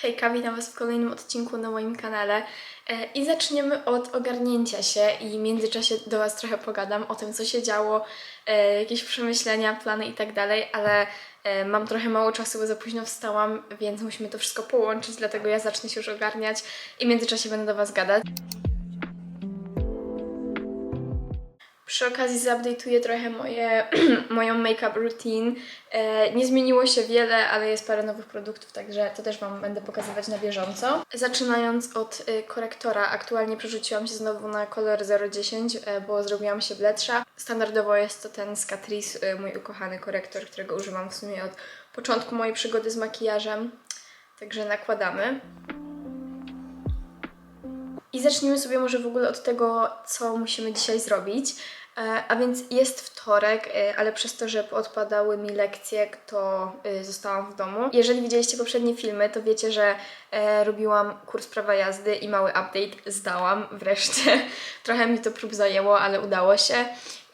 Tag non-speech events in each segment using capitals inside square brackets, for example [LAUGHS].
Hejka, witam Was w kolejnym odcinku na moim kanale E, i zaczniemy od ogarnięcia się i w międzyczasie do Was trochę pogadam o tym, co się działo, e, jakieś przemyślenia, plany i tak dalej, ale e, mam trochę mało czasu, bo za późno wstałam, więc musimy to wszystko połączyć, dlatego ja zacznę się już ogarniać i w międzyczasie będę do Was gadać. Przy okazji zaupdate'uję trochę moje, [CLEARS THROAT] moją make-up routine. E, nie zmieniło się wiele, ale jest parę nowych produktów, także to też Wam będę pokazywać na bieżąco. Zaczynając od y, korektora, aktualnie przerzuciłam się znowu na kolor 010, e, bo zrobiłam się bledsza. Standardowo jest to ten z Catrice, y, mój ukochany korektor, którego używam w sumie od początku mojej przygody z makijażem. Także nakładamy. I zacznijmy sobie może w ogóle od tego, co musimy dzisiaj zrobić. E, A więc jest wtorek, e, ale przez to, że odpadały mi lekcje, to e, zostałam w domu. Jeżeli widzieliście poprzednie filmy, to wiecie, że robiłam kurs prawa jazdy i mały update zdałam wreszcie. [LAUGHS] Trochę mi to prób zajęło, ale udało się.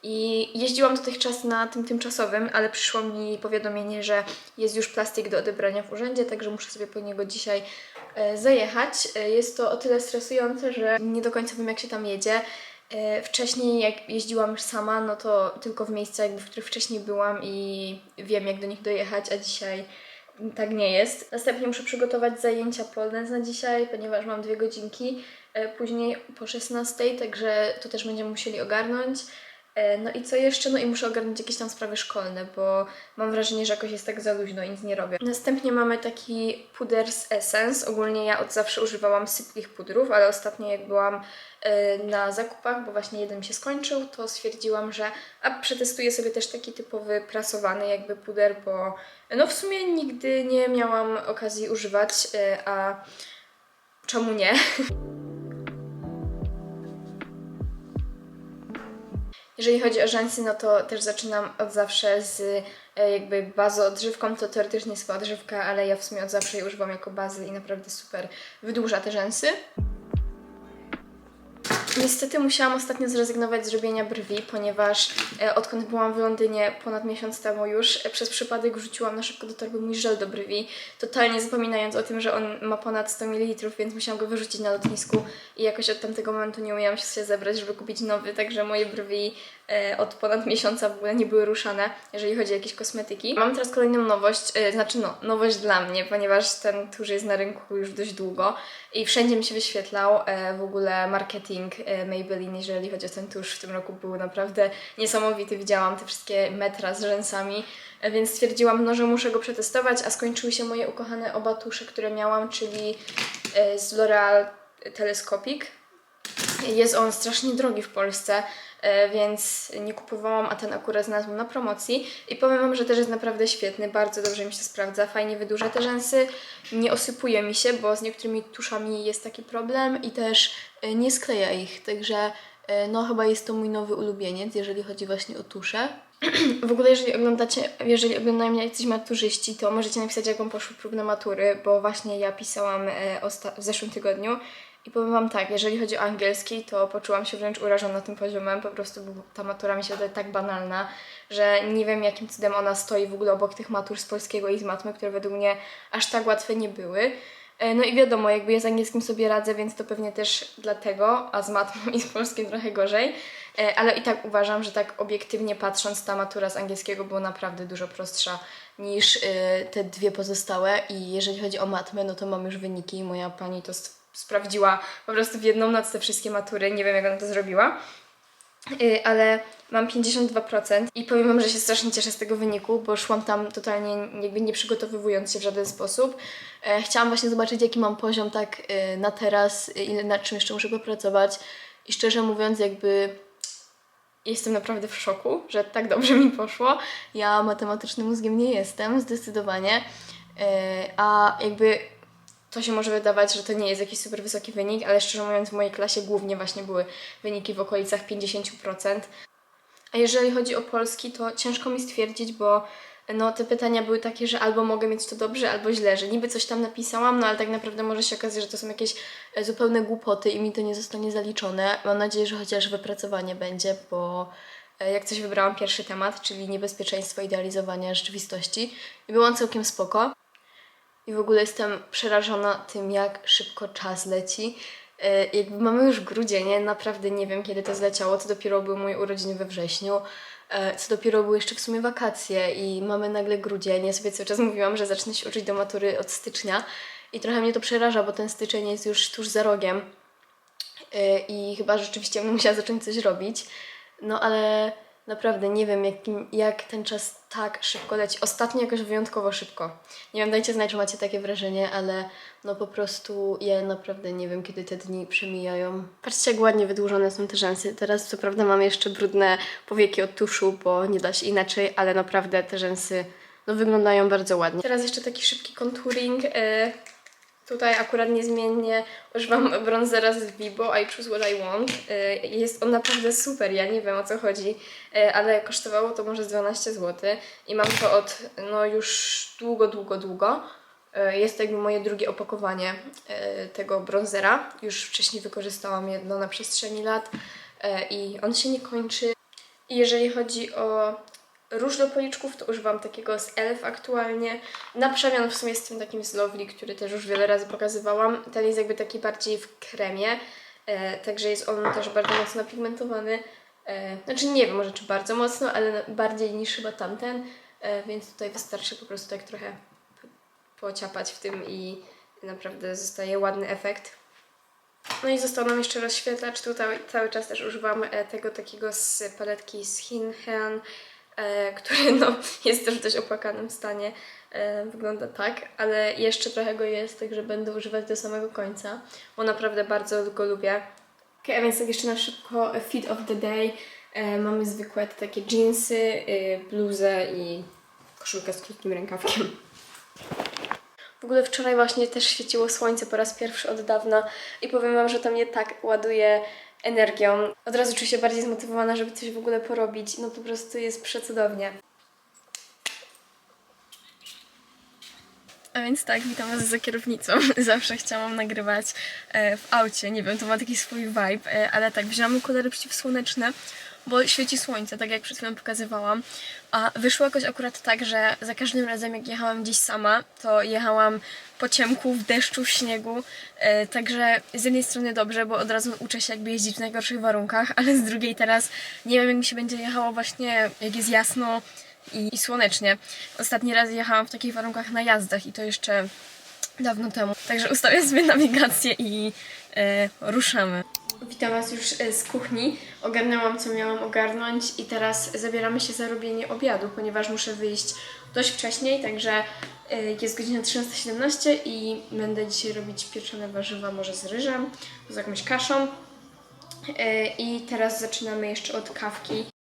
I jeździłam dotychczas na tym tymczasowym, ale przyszło mi powiadomienie, że jest już plastik do odebrania w urzędzie, także muszę sobie po niego dzisiaj e, zajechać. E, Jest to o tyle stresujące, że nie do końca wiem, jak się tam jedzie. E, Wcześniej, jak jeździłam już sama, no to tylko w miejscach, w których wcześniej byłam i wiem, jak do nich dojechać, a dzisiaj tak nie jest. Następnie muszę przygotować zajęcia polne na dzisiaj, ponieważ mam dwie godzinki. Później po 16, także to też będziemy musieli ogarnąć. E, No i co jeszcze? No i muszę ogarnąć jakieś tam sprawy szkolne, bo mam wrażenie, że jakoś jest tak za luźno i nic nie robię. Następnie mamy taki puder z Essence. Ogólnie ja od zawsze używałam sypkich pudrów, ale ostatnio jak byłam e, na zakupach, bo właśnie jeden mi się skończył, to stwierdziłam, że a przetestuję sobie też taki typowy prasowany jakby puder, bo no w sumie nigdy nie miałam okazji używać, e, a czemu nie? [LAUGHS] Jeżeli chodzi o rzęsy, no to też zaczynam od zawsze z e, jakby bazoodżywką, to teoretycznie jest to odżywka, ale ja w sumie od zawsze jej używam jako bazy i naprawdę super wydłuża te rzęsy. Niestety musiałam ostatnio zrezygnować z robienia brwi, ponieważ e, odkąd byłam w Londynie ponad miesiąc temu już, e, przez przypadek wrzuciłam na szybko do torby mój żel do brwi, totalnie zapominając o tym, że on ma ponad 100 ml, więc musiałam go wyrzucić na lotnisku i jakoś od tamtego momentu nie umiałam się zebrać, żeby kupić nowy, także moje brwi od ponad miesiąca w ogóle nie były ruszane, jeżeli chodzi o jakieś kosmetyki. Mam teraz kolejną nowość, e, znaczy no, nowość dla mnie, ponieważ ten tuż jest na rynku już dość długo i wszędzie mi się wyświetlał e, w ogóle marketing e, Maybelline, jeżeli chodzi o ten tusz w tym roku był naprawdę niesamowity. Widziałam te wszystkie metra z rzęsami, e, więc stwierdziłam, no, że muszę go przetestować, a skończyły się moje ukochane oba tusze, które miałam, czyli e, z L'Oreal Telescopic. Jest on strasznie drogi w Polsce, e, więc nie kupowałam, a ten akurat znalazłam na promocji. I powiem Wam, że też jest naprawdę świetny, bardzo dobrze mi się sprawdza, fajnie wydłuża te rzęsy, nie osypuje mi się, bo z niektórymi tuszami jest taki problem i też e, nie skleja ich, także e, no chyba jest to mój nowy ulubieniec, jeżeli chodzi właśnie o tusze. [CLEARS THROAT] W ogóle jeżeli oglądacie, jeżeli oglądają mnie jacyś maturzyści, to możecie napisać jak wam poszły próbne matury, bo właśnie ja pisałam e, w zeszłym tygodniu i powiem Wam tak, jeżeli chodzi o angielski, to poczułam się wręcz urażona tym poziomem. Po prostu ta matura mi się wydaje tak banalna, że nie wiem jakim cudem ona stoi w ogóle obok tych matur z polskiego i z matmy, które według mnie aż tak łatwe nie były. E, No i wiadomo, jakby ja z angielskim sobie radzę, więc to pewnie też dlatego, a z matmą i z polskim trochę gorzej. E, Ale i tak uważam, że tak obiektywnie patrząc, ta matura z angielskiego była naprawdę dużo prostsza niż e, te dwie pozostałe. I jeżeli chodzi o matmę, no to mam już wyniki. Moja pani to sprawdziła po prostu w jedną noc te wszystkie matury. Nie wiem, jak ona to zrobiła. Y, ale mam 52% i powiem Wam, że się strasznie cieszę z tego wyniku, bo szłam tam totalnie jakby nie przygotowywując się w żaden sposób. E, Chciałam właśnie zobaczyć, jaki mam poziom tak y, na teraz, i nad czym jeszcze muszę popracować i szczerze mówiąc jakby jestem naprawdę w szoku, że tak dobrze mi poszło. Ja matematycznym mózgiem nie jestem, zdecydowanie, E, a jakby to się może wydawać, że to nie jest jakiś super wysoki wynik, ale szczerze mówiąc w mojej klasie głównie właśnie były wyniki w okolicach 50%. A jeżeli chodzi o polski, to ciężko mi stwierdzić, bo no, te pytania były takie, że albo mogę mieć to dobrze, albo źle, że niby coś tam napisałam, no ale tak naprawdę może się okazać, że to są jakieś e, zupełne głupoty i mi to nie zostanie zaliczone. Mam nadzieję, że chociaż wypracowanie będzie, bo e, jak coś wybrałam pierwszy temat, czyli niebezpieczeństwo idealizowania rzeczywistości i było on całkiem spoko. I w ogóle jestem przerażona tym, jak szybko czas leci. E, Jakby mamy już grudzień, nie? naprawdę nie wiem kiedy to zleciało, to dopiero były moje urodziny we wrześniu, e, co dopiero były jeszcze w sumie wakacje i mamy nagle grudzień. Ja sobie cały czas mówiłam, że zacznę się uczyć do matury od stycznia i trochę mnie to przeraża, bo ten styczeń jest już tuż za rogiem e, i chyba rzeczywiście bym musiała zacząć coś robić. No ale naprawdę nie wiem, jak, jak ten czas tak szybko leci. Ostatnio jakoś wyjątkowo szybko. Nie wiem, dajcie znać, czy macie takie wrażenie, ale no po prostu ja naprawdę nie wiem, kiedy te dni przemijają. Patrzcie, jak ładnie wydłużone są te rzęsy. Teraz co prawda mam jeszcze brudne powieki od tuszu, bo nie da się inaczej, ale naprawdę te rzęsy no, wyglądają bardzo ładnie. Teraz jeszcze taki szybki contouring. e, Tutaj akurat niezmiennie używam bronzera z Vibo I Choose What I Want. Y, Jest on naprawdę super, ja nie wiem o co chodzi, y, ale kosztowało to może z 12 zł i mam to od no już długo, długo, długo. Y, Jest to jakby moje drugie opakowanie tego bronzera. Już wcześniej wykorzystałam jedno na przestrzeni lat i on się nie kończy. I jeżeli chodzi o róż do policzków, to używam takiego z ELF aktualnie. Na przemian w sumie z tym takim z Lovely, który też już wiele razy pokazywałam. Ten jest jakby taki bardziej w kremie, e, także jest on też bardzo mocno pigmentowany. E, znaczy nie wiem może czy bardzo mocno, ale bardziej niż chyba tamten, e, więc tutaj wystarczy po prostu tak trochę pociapać w tym i naprawdę zostaje ładny efekt. No i został nam jeszcze rozświetlacz. Tutaj cały czas też używam e, tego takiego z paletki z Hinhen, e, który [LAUGHS] no, jest też w dość opłakanym stanie. E, wygląda tak, ale jeszcze trochę go jest, także będę używać do samego końca, bo naprawdę bardzo go lubię. Okay, a więc tak jeszcze na szybko e, fit of the day. E, mamy zwykłe takie jeansy, bluzę i koszulkę z krótkim rękawkiem. W ogóle wczoraj właśnie też świeciło słońce po raz pierwszy od dawna i powiem Wam, że to mnie tak ładuje energią. Od razu czuję się bardziej zmotywowana, żeby coś w ogóle porobić. No po prostu jest przecudownie. A więc tak, witam Was za kierownicą. [LAUGHS] Zawsze chciałam nagrywać e, w aucie, nie wiem, to ma taki swój vibe, e, ale tak, wzięłam okuläry przeciwsłoneczne, bo świeci słońce, tak jak przed chwilą pokazywałam. A wyszło jakoś akurat tak, że za każdym razem jak jechałam gdzieś sama, to jechałam po ciemku, w deszczu, w śniegu. E, także z jednej strony dobrze, bo od razu uczę się jakby jeździć w najgorszych warunkach, [LAUGHS] ale z drugiej teraz nie wiem jak mi się będzie jechało właśnie jak jest jasno i, i słonecznie. Ostatni raz jechałam w takich warunkach na jazdach i to jeszcze dawno temu. Także ustawię sobie [LAUGHS] nawigację i e, ruszamy. Witam Was już e, z kuchni. Ogarnęłam, co miałam ogarnąć i teraz zabieramy się za robienie obiadu, ponieważ muszę wyjść dość wcześniej, także e, jest godzina 13.17 i będę dzisiaj robić pieczone warzywa, może z ryżem, z jakąś kaszą. E, I teraz zaczynamy jeszcze od kawki.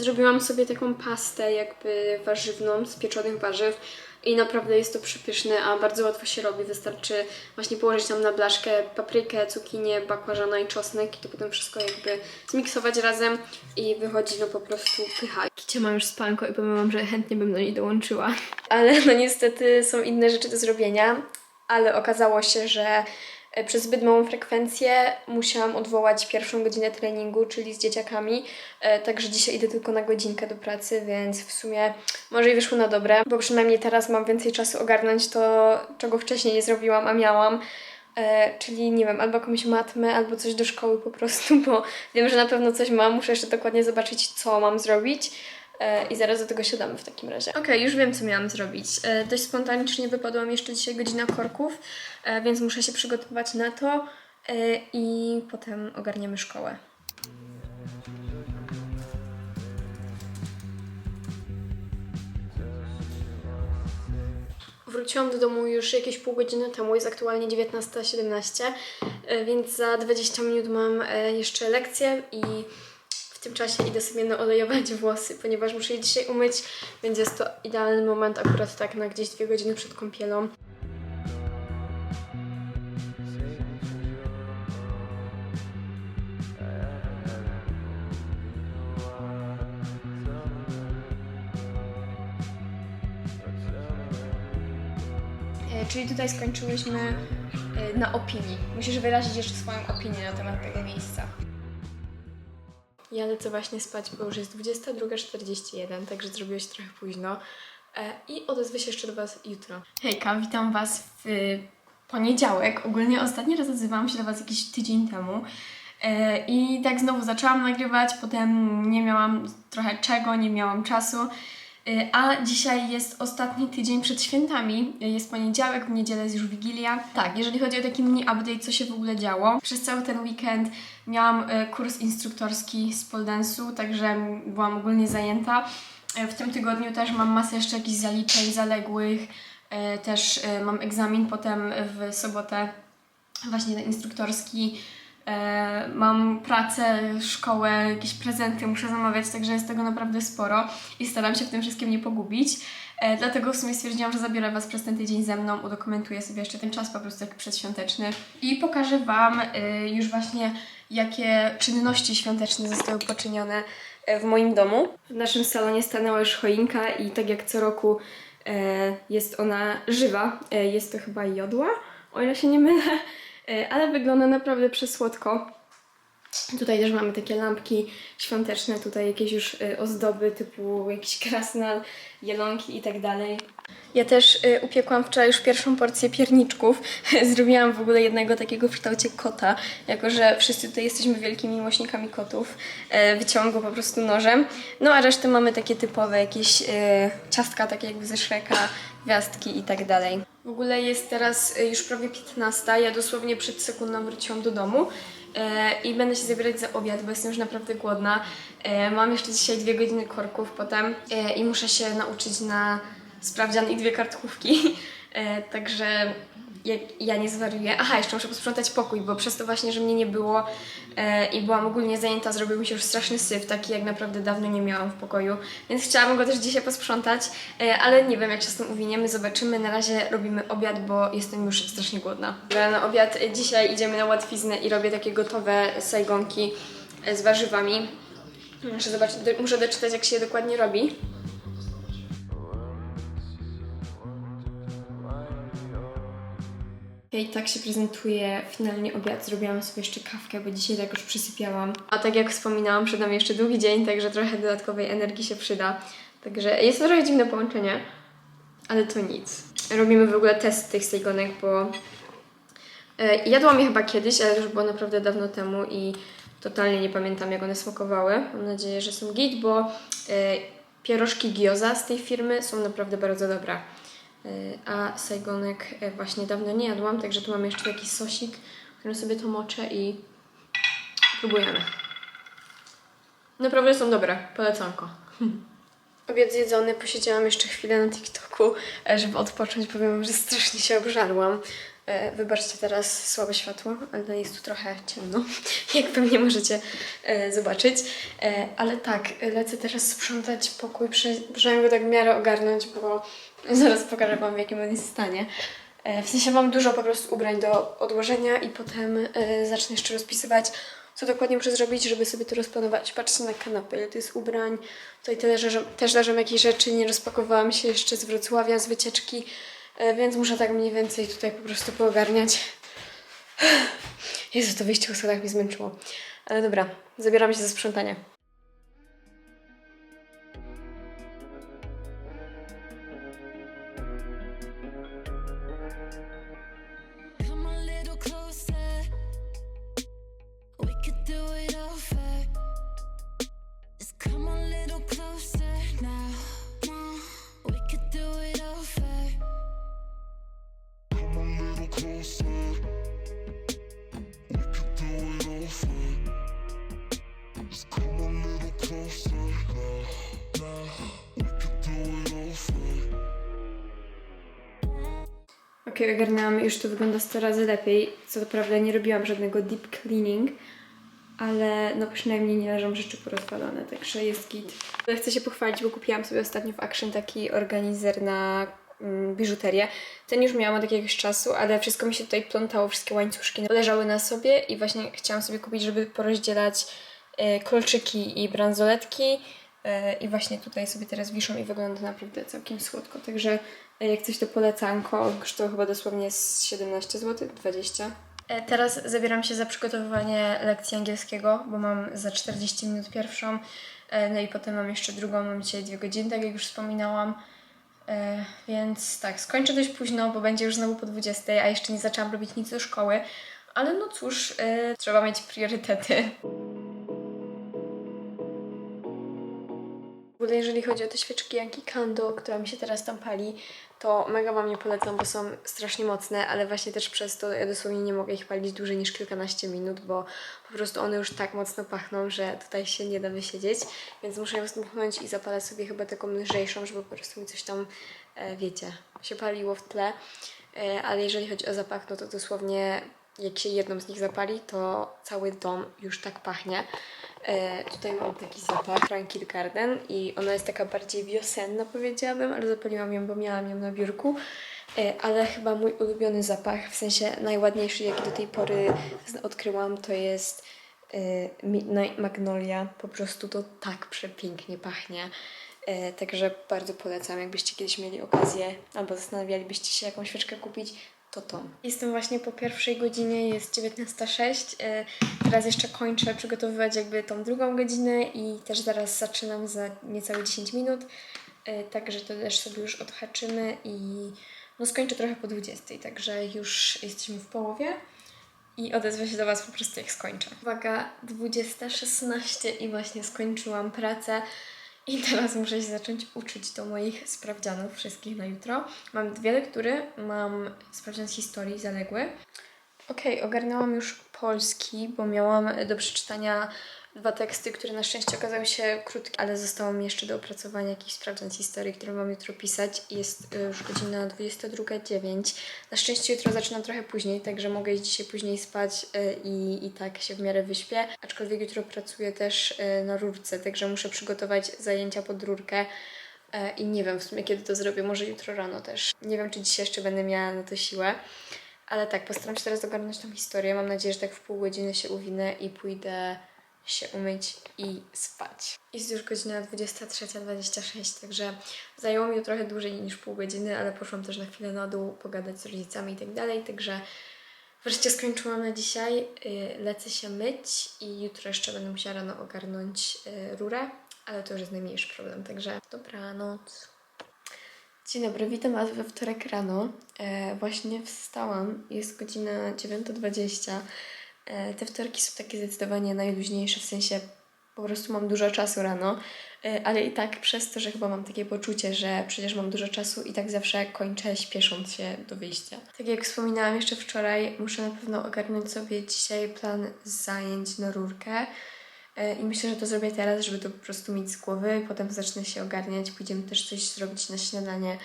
Zrobiłam sobie taką pastę jakby warzywną z pieczonych warzyw i naprawdę jest to przepyszne, a bardzo łatwo się robi. Wystarczy właśnie położyć tam na blaszkę paprykę, cukinię, bakłażana i czosnek i to potem wszystko jakby zmiksować razem i wychodzi no po prostu pycha. Kicia ma już spanko i powiem Wam, że chętnie bym do niej dołączyła. Ale no niestety są inne rzeczy do zrobienia, ale okazało się, że przez zbyt małą frekwencję musiałam odwołać pierwszą godzinę treningu, czyli z dzieciakami. E, Także dzisiaj idę tylko na godzinkę do pracy, więc w sumie może i wyszło na dobre, bo przynajmniej teraz mam więcej czasu ogarnąć to, czego wcześniej nie zrobiłam, a miałam. E, czyli nie wiem, albo jakąś matmę, albo coś do szkoły po prostu, [LAUGHS] bo wiem, że na pewno coś mam, muszę jeszcze dokładnie zobaczyć, co mam zrobić. E, I zaraz do tego siadamy w takim razie. Okej, już wiem, co miałam zrobić. E, dość spontanicznie wypadła mi jeszcze dzisiaj godzina korków, e, więc muszę się przygotować na to i potem ogarniemy szkołę. Wróciłam do domu już jakieś pół godziny temu, jest aktualnie 19.17, e, więc za 20 minut mam jeszcze lekcję i w tym czasie idę sobie naolejować włosy, ponieważ muszę je dzisiaj umyć, więc jest to idealny moment akurat tak na gdzieś dwie godziny przed kąpielą. E, Czyli tutaj skończyłyśmy e, na opinii. Musisz wyrazić jeszcze swoją opinię na temat tego miejsca. Ja lecę właśnie spać, bo już jest 22.41, także zrobiło się trochę późno. E, I odezwę się jeszcze do Was jutro. Hejka, witam Was w poniedziałek. Ogólnie ostatni raz odzywałam się do Was jakiś tydzień temu. E, I tak znowu zaczęłam nagrywać, potem nie miałam trochę czego, nie miałam czasu. E, A dzisiaj jest ostatni tydzień przed świętami. E, Jest poniedziałek, w niedzielę jest już Wigilia. Tak, jeżeli chodzi o taki mini update, co się w ogóle działo. Przez cały ten weekend miałam e, kurs instruktorski z pole dance'u, także byłam ogólnie zajęta. W tym tygodniu też mam masę jeszcze jakichś zaliczeń zaległych. Też mam egzamin potem w sobotę, właśnie instruktorski. E, Mam pracę, szkołę, jakieś prezenty muszę zamawiać, także jest tego naprawdę sporo i staram się w tym wszystkim nie pogubić. E, Dlatego w sumie stwierdziłam, że zabiorę Was przez ten tydzień ze mną, udokumentuję sobie jeszcze ten czas po prostu taki przedświąteczny i pokażę Wam y, już właśnie jakie czynności świąteczne zostały poczynione e, w moim domu. W naszym salonie stanęła już choinka i tak jak co roku e, jest ona żywa. E, Jest to chyba jodła, o ile się nie mylę, E, ale wygląda naprawdę przesłodko. Tutaj też mamy takie lampki świąteczne, tutaj jakieś już y, ozdoby typu jakiś krasnal, jelonki i tak dalej. Ja też y, upiekłam wczoraj już pierwszą porcję pierniczków. [LAUGHS] Zrobiłam w ogóle jednego takiego w kształcie kota, jako że wszyscy tutaj jesteśmy wielkimi miłośnikami kotów. E, wyciąłam go po prostu nożem. No a resztę mamy takie typowe jakieś ciastka, takie jakby ze Shreka, gwiazdki i tak dalej. W ogóle jest teraz y, już prawie 15. Ja dosłownie przed sekundą wróciłam do domu e, i będę się zabierać za obiad, bo jestem już naprawdę głodna. E, mam jeszcze dzisiaj dwie godziny korków potem e, i muszę się nauczyć na sprawdzian i dwie kartkówki. [LAUGHS] E, także ja, ja nie zwariuję. Aha, jeszcze muszę posprzątać pokój, bo przez to właśnie, że mnie nie było e, i byłam ogólnie zajęta, zrobił mi się już straszny syf, taki jak naprawdę dawno nie miałam w pokoju. Więc chciałabym go też dzisiaj posprzątać, e, ale nie wiem jak się z tym uwiniemy, zobaczymy. Na razie robimy obiad, bo jestem już strasznie głodna. Na obiad dzisiaj idziemy na łatwiznę i robię takie gotowe sajgonki e, z warzywami. Muszę, zobaczyć, muszę doczytać jak się je dokładnie robi. Okej, tak się prezentuje finalnie obiad. Zrobiłam sobie jeszcze kawkę, bo dzisiaj tak już przysypiałam. A tak jak wspominałam, przed nami jeszcze długi dzień, także trochę dodatkowej energii się przyda. Także jest to trochę dziwne połączenie, ale to nic. Robimy w ogóle test tych sejgonek, bo e, jadłam je chyba kiedyś, ale już było naprawdę dawno temu i totalnie nie pamiętam jak one smakowały. Mam nadzieję, że są git, bo e, pierożki gyoza z tej firmy są naprawdę bardzo dobre. Y, A sajgonek y, właśnie dawno nie jadłam, także tu mam jeszcze taki sosik, którym sobie to moczę i próbujemy. Naprawdę są dobre, polecanko. Obiad zjedzony, posiedziałam jeszcze chwilę na TikToku, e, żeby odpocząć, powiem, że strasznie się obżarłam. E, Wybaczcie teraz słabe światło, ale jest tu trochę ciemno, [LAUGHS] jak pewnie możecie e, zobaczyć. E, Ale tak, lecę teraz sprzątać pokój, przy- przynajmniej go tak w miarę ogarnąć, bo [LAUGHS] zaraz pokażę Wam w jakim on jest stanie. E, W sensie mam dużo po prostu ubrań do odłożenia i potem e, zacznę jeszcze rozpisywać, co dokładnie muszę zrobić, żeby sobie to rozplanować. Patrzcie na kanapę, ile to jest ubrań. Tutaj te leżą, też leżą jakieś rzeczy, nie rozpakowałam się jeszcze z Wrocławia, z wycieczki, e, więc muszę tak mniej więcej tutaj po prostu poogarniać. [SIGHS] Jezu, to wyjście po schodach mnie zmęczyło. Ale dobra, zabieram się za sprzątanie. Już to wygląda 100 razy lepiej. Co prawda nie robiłam żadnego deep cleaning, ale no przynajmniej nie leżą rzeczy porozwalone, także jest git. Chcę się pochwalić, bo kupiłam sobie ostatnio w Action taki organizer na mm, biżuterię. Ten już miałam od jakiegoś czasu, ale wszystko mi się tutaj plątało, wszystkie łańcuszki leżały na sobie i właśnie chciałam sobie kupić, żeby porozdzielać e, kolczyki i bransoletki. E, I właśnie tutaj sobie teraz wiszą i wygląda naprawdę całkiem słodko. Także e, jak coś to polecanko, kosztowało chyba dosłownie z 17 zł, 20. E, Teraz zabieram się za przygotowywanie lekcji angielskiego, bo mam za 40 minut pierwszą, e, no i potem mam jeszcze drugą, mam dzisiaj dwie godziny, tak jak już wspominałam. Więc tak, skończę dość późno, bo będzie już znowu po 20, a jeszcze nie zaczęłam robić nic do szkoły. Ale no cóż, trzeba mieć priorytety. Jeżeli chodzi o te świeczki Yankee Candle, która mi się teraz tam pali, to mega Wam nie polecam, bo są strasznie mocne, ale właśnie też przez to ja dosłownie nie mogę ich palić dłużej niż kilkanaście minut, bo po prostu one już tak mocno pachną, że tutaj się nie da wysiedzieć, więc muszę ją zdmuchnąć i zapalać sobie chyba taką lżejszą, żeby po prostu mi coś tam, e, wiecie, się paliło w tle. E, ale jeżeli chodzi o zapach, no to dosłownie jak się jedną z nich zapali, to cały dom już tak pachnie. E, tutaj mam taki zapach Tranquil Garden i ona jest taka bardziej wiosenna powiedziałabym, ale zapaliłam ją, bo miałam ją na biurku. E, ale chyba mój ulubiony zapach, w sensie najładniejszy jaki do tej pory odkryłam, to jest e, Midnight Magnolia. Po prostu to tak przepięknie pachnie. E, także bardzo polecam, jakbyście kiedyś mieli okazję albo zastanawialibyście się jaką świeczkę kupić, to to. Jestem właśnie po pierwszej godzinie, jest 19.06. E, Teraz jeszcze kończę przygotowywać jakby tą drugą godzinę i też zaraz zaczynam za niecałe 10 minut. E, Także to też sobie już odhaczymy i no skończę trochę po 20, także już jesteśmy w połowie i odezwę się do Was po prostu jak skończę. Uwaga, 20.16 i właśnie skończyłam pracę i teraz muszę się zacząć uczyć do moich sprawdzianów wszystkich na jutro. Mam dwie lektury, mam sprawdzian z historii zaległy. Okej, ogarnęłam już polski, bo miałam do przeczytania dwa teksty, które na szczęście okazały się krótkie, ale zostało mi jeszcze do opracowania jakiś sprawdzian z historii, który mam jutro pisać. Jest y, już godzina 22.09. Na szczęście jutro zaczynam trochę później, także mogę iść dzisiaj później spać y, i, i tak się w miarę wyśpię. Aczkolwiek jutro pracuję też y, na rurce, także muszę przygotować zajęcia pod rurkę. I nie wiem w sumie kiedy to zrobię, może jutro rano też. Nie wiem, czy dzisiaj jeszcze będę miała na to siłę. Ale tak, postaram się teraz ogarnąć tą historię. Mam nadzieję, że tak w pół godziny się uwinę i pójdę się umyć i spać. Jest już godzina 23.26, także zajęło mi to trochę dłużej niż pół godziny, ale poszłam też na chwilę na dół pogadać z rodzicami i tak dalej, także wreszcie skończyłam na dzisiaj. Y, Lecę się myć i jutro jeszcze będę musiała rano ogarnąć y, rurę, ale to już jest najmniejszy problem, także dobranoc. Dzień dobry, witam Was we wtorek rano. E, właśnie wstałam, jest godzina 9.20. E, te wtorki są takie zdecydowanie najluźniejsze, w sensie po prostu mam dużo czasu rano, e, ale i tak przez to, że chyba mam takie poczucie, że przecież mam dużo czasu i tak zawsze kończę śpiesząc się do wyjścia. Tak jak wspominałam jeszcze wczoraj, muszę na pewno ogarnąć sobie dzisiaj plan zajęć na rurkę. E, I myślę, że to zrobię teraz, żeby to po prostu mieć z głowy. Potem zacznę się ogarniać, pójdziemy też coś zrobić na śniadanie.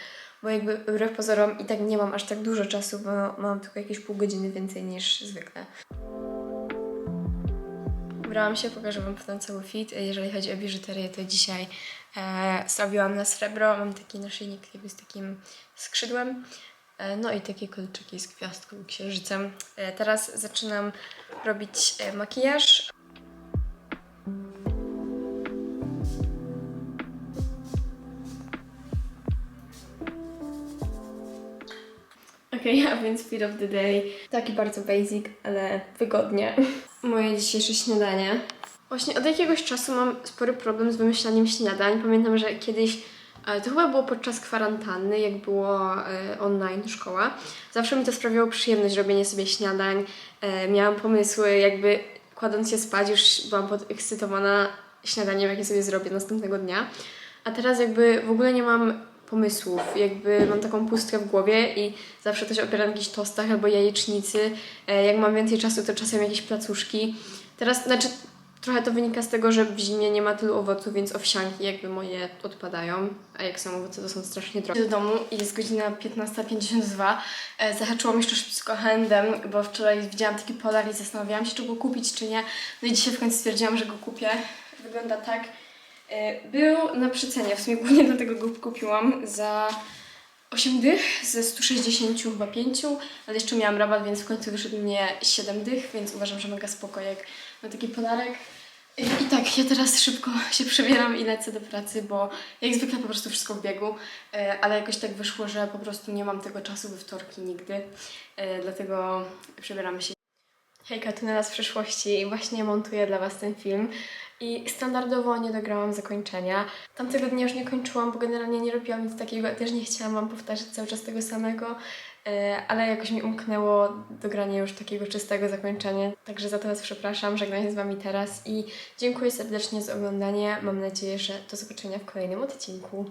Bo jakby wbrew pozorom i tak nie mam aż tak dużo czasu, bo mam tylko jakieś pół godziny więcej niż zwykle. Ubrałam się, pokażę Wam potem cały fit. Jeżeli chodzi o biżuterię, to dzisiaj e, stawiłam na srebro. Mam taki naszyjnik jakby z takim skrzydłem. E, no i takie kolczyki z gwiazdką i księżycem. E, teraz zaczynam robić e, makijaż. [LAUGHS] a więc feed of the day. Taki bardzo basic, ale wygodnie. [LAUGHS] Moje dzisiejsze śniadanie. Właśnie od jakiegoś czasu mam spory problem z wymyślaniem śniadań. Pamiętam, że kiedyś, e, to chyba było podczas kwarantanny, jak było e, online szkoła. Zawsze mi to sprawiało przyjemność robienie sobie śniadań. E, miałam pomysły, jakby kładąc się spać już byłam podekscytowana śniadaniem, jakie sobie zrobię następnego dnia. A teraz jakby w ogóle nie mam pomysłów. Jakby mam taką pustkę w głowie i zawsze to się opiera na jakichś tostach albo jajecznicy. E, Jak mam więcej czasu, to czasem jakieś placuszki. Teraz, znaczy, trochę to wynika z tego, że w zimie nie ma tylu owoców, więc owsianki jakby moje odpadają. A jak są owoce, to są strasznie drogie. do domu jest godzina 15.52. E, Zahaczyłam jeszcze szybko handem, bo wczoraj widziałam taki polar i zastanawiałam się, czy go kupić, czy nie. No i dzisiaj w końcu stwierdziłam, że go kupię. Wygląda tak. E, Był na przecenie, w sumie głównie dlatego go kupiłam za 8 dych ze 160 chyba 5, ale jeszcze miałam rabat, więc w końcu wyszedł mnie 7 dych, więc uważam, że mega spoko jak na taki polarek. I tak, ja teraz szybko się przebieram i lecę do pracy, bo jak zwykle po prostu wszystko w biegu, e, ale jakoś tak wyszło, że po prostu nie mam tego czasu we wtorki nigdy, e, dlatego przebieramy się. Hejka, tu nas w przyszłości i właśnie montuję dla Was ten film. I standardowo nie dograłam zakończenia. Tamtego dnia już nie kończyłam, bo generalnie nie robiłam nic takiego, też nie chciałam Wam powtarzać cały czas tego samego, e, ale jakoś mi umknęło dogranie już takiego czystego zakończenia. Także za to Was przepraszam, żegnam się z Wami teraz i dziękuję serdecznie za oglądanie. Mam nadzieję, że do zobaczenia w kolejnym odcinku.